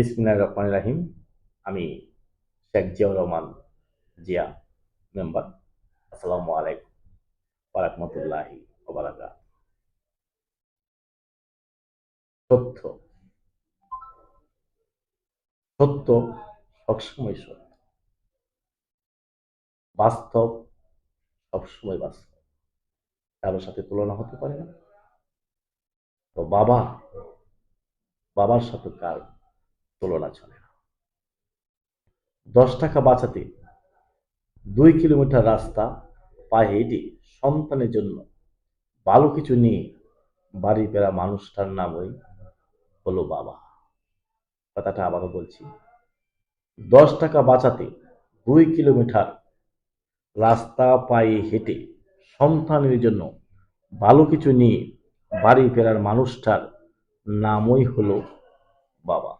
বিসমিল্লাহ রহমান রাহিম। আমি শেখ জিয়াউর রহমান জিয়া, মেম্বার। আসসালামু আলাইকুম ওরহমতুল্লাহি ওবারাকাত সত্য। সত্য সবসময় সত্য। বাস্তব সবসময় বাস্তব। কারোর সাথে তুলনা হতে পারে না। তো বাবা, বাবার সাথে কার তুলনা চলে না। দশ টাকা বাঁচাতে দুই কিলোমিটার রাস্তা পায়ে হেঁটে সন্তানের জন্য ভালো কিছু নিয়ে বাড়ি ফেরা মানুষটার নামই হলো বাবা। কথাটা আবারও বলছি, দশ টাকা বাঁচাতে দুই কিলোমিটার রাস্তা পায়ে হেঁটে সন্তানের জন্য ভালো কিছু নিয়ে বাড়ি ফেরার মানুষটার নামই হলো বাবা।